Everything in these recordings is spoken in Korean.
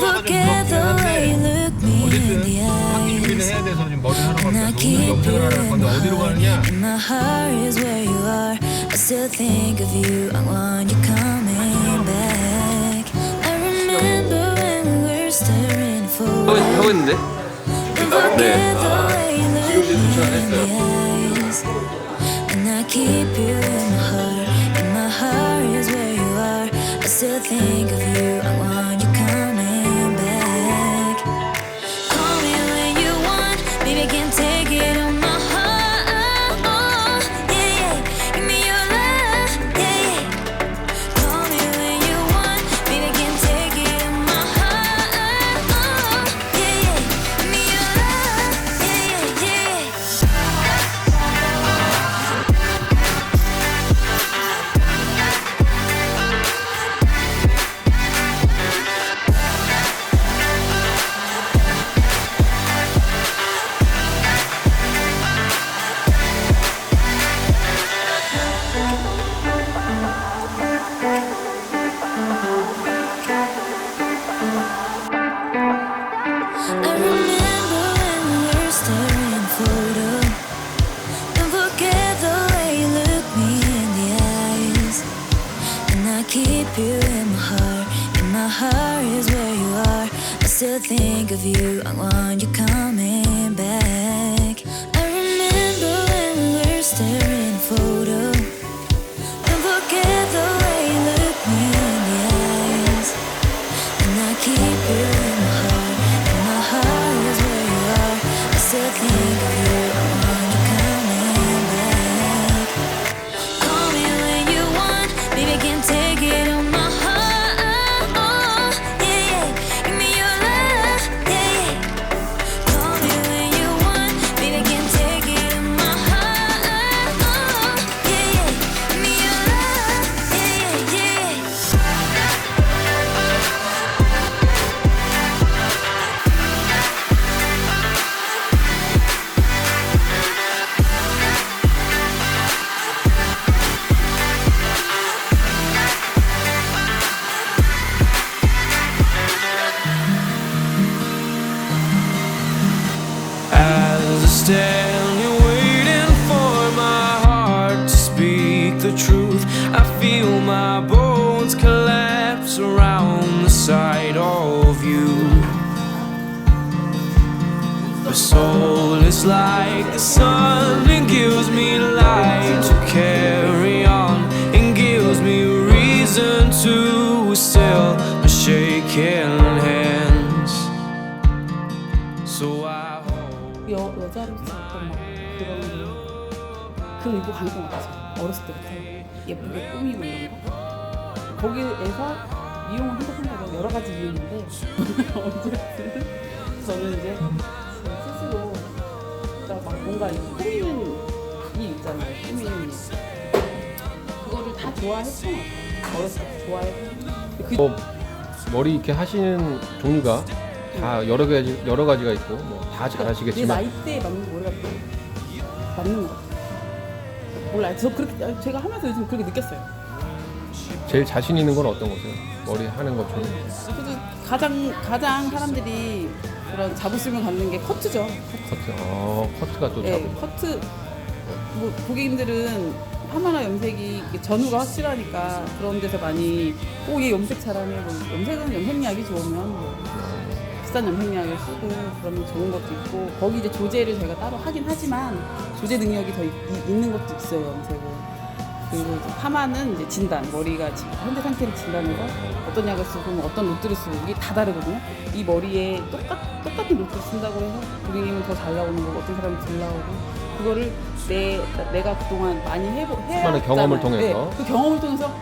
forget the way you look me in the 학기 준비를 eyes. 해야 돼서 지금 머리 하러 And I 갔어. 오늘 keep you 염색을 하러 갈 in 건데 my 어디로 가느냐? heart. And my heart is where you are. I still think of you. I want you coming back. I remember when we were staring 하고, forward. 하고 있는데? And forget the way you look me in the eyes. And I keep you in my heart. And my heart is where you are. I still think of you. I want are. I still think of you. I want you coming back. I remember when we were staring at photo. Don't forget the way you look me in the eyes. And I keep you sight of you. My soul is like the sun and gives me light to carry on and gives me reason to still my shaking hands. So I hope. 여, 여자로서 어떤 막 그런 그 의복 관심 없었어 어렸을 때부터 예쁘게 꾸미고 이런 거 거기에서 이용을 한다 생각은 여러 가지 이유인데 어쨌든 저는 이제 제 스스로 막 뭔가 이 꾸미는 이 있잖아요 꾸미는 일 그거를 다 좋아했던 것 같아요. 어렸을 때 좋아했고 그 뭐 머리 이렇게 하시는 종류가 다 여러 가지 여러 가지가 있고 뭐다내 잘하시겠지만 나이대에 맞는 머리가 맞는 것 같아요. 몰라요. 저 그렇게 제가 하면서 요즘 그렇게 느꼈어요 제일 자신 있는 건 어떤 거세요? 머리 하는 것 중에 그래도 가장 가장 사람들이 그런 자부심을 갖는 게 커트죠. 커트. 어 커트가 또 네. 커트 뭐 고객님들은 파마나 염색이 이게 전후가 확실하니까 그런 데서 많이 오얘 염색 잘하네. 뭐 염색은 염색약이 좋으면 뭐 비싼 염색약을 쓰고 그러면 좋은 것도 있고 거기 이제 조제를 제가 따로 하긴 하지만 조제 능력이 더 있, 는 것도 있어요 염색은. 그리고 이제 파마는 이제 진단 머리가 지금 현재 상태를 진단해서 어떤 약을 쓰고 뭐 어떤 롯들을 쓰고 이게 다 다르거든요. 이 머리에 똑같 똑같은 롯을 쓴다고 해서 고객님은 더 잘 나오는 거고 어떤 사람은 덜 나오고 그거를 내 내가 그동안 많이 해보 해야 수많은 경험을 했잖아요. 통해서. 네, 그 경험을 통해서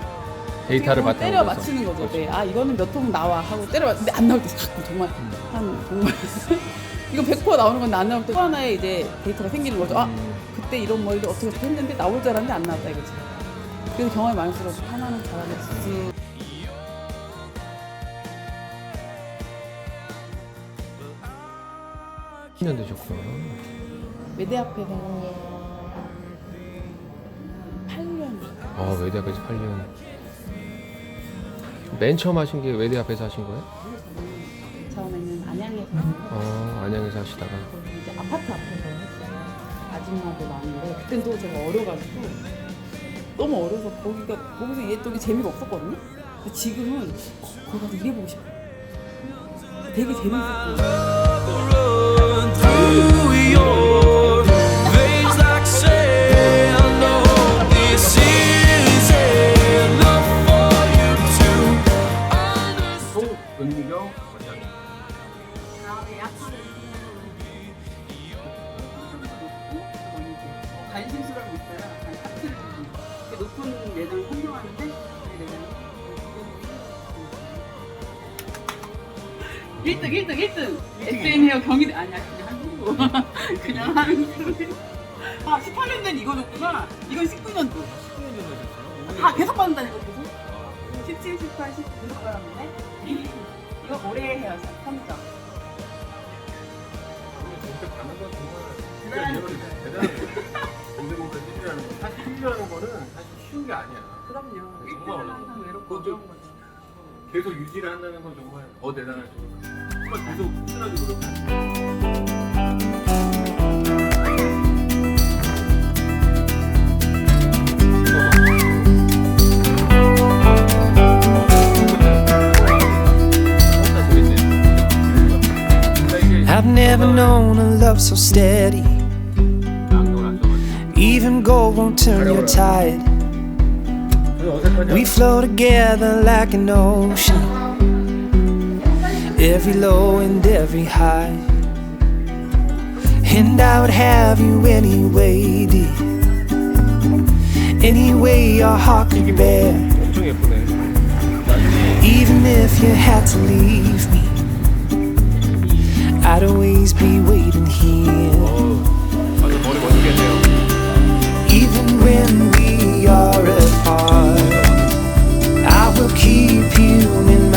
데이터를 바탕으로 때려 해서. 맞추는 거죠. 그렇죠. 네, 아 이거는 몇 통 나와 하고 때려 맞. 근데 안 나올 때 가끔 정말 음. 한 정말 이건 100% 나오는 건데 안 나올 때 또 하나의 이제 데이터가 생기는 거죠. 아 음. 그때 이런 머리를 어떻게 어떻게 했는데 나올 줄 알았는데 안 나왔다 이거지. 그래서 경험이 많을수록 하나는 잘하겠지. 10년 되셨구나. 외대 앞에서 8년. 아 외대 앞에서 8년. 맨 처음 하신 게 외대 앞에서 하신 거예요? 안양에서 어, 안양에서 하시다가 이제 아파트 앞에서 했어요. 아줌마도 많은데 그땐 또 제가 어려가지고 너무 어려서 거기가 거기서 일했던 게 재미가 없었거든요. 근데 지금은 거기 가서 일해보고 싶어요. 되게 재밌었고 약간은 관심수라고 있어요. 높은 선정하는데 그 내장이 1등, 1등, 1등. SM 헤어 경희대 아니야 그냥 한국으로 그냥 하는 아 18년 된 이거 줬구나. 이건 19년도. 다 계속 받는다니까 계속. 17, 18, 19 계속 받았는데 이거 올해 헤어 선정. 진짜 가는 건 정말 대단한 대단한 동생보다 1위라는 거. 사실 1위라는 거는 사실 쉬운 게 아니야. 그럼요. 정말 1등은 어려워. 항상 외롭고 그것도- 어려운 거죠. 계속 유지를 한다는 건 정말 더 대단하죠. 정말 계속 꾸준하게 노력하는 I've never known a love so steady. Even gold won't turn your tide. We flow together like an ocean. Every low and every high. And I would have you anyway, dear. Any way your heart could bear. Even if you had to leave me. I'd always be waiting here when we are apart, I will keep you in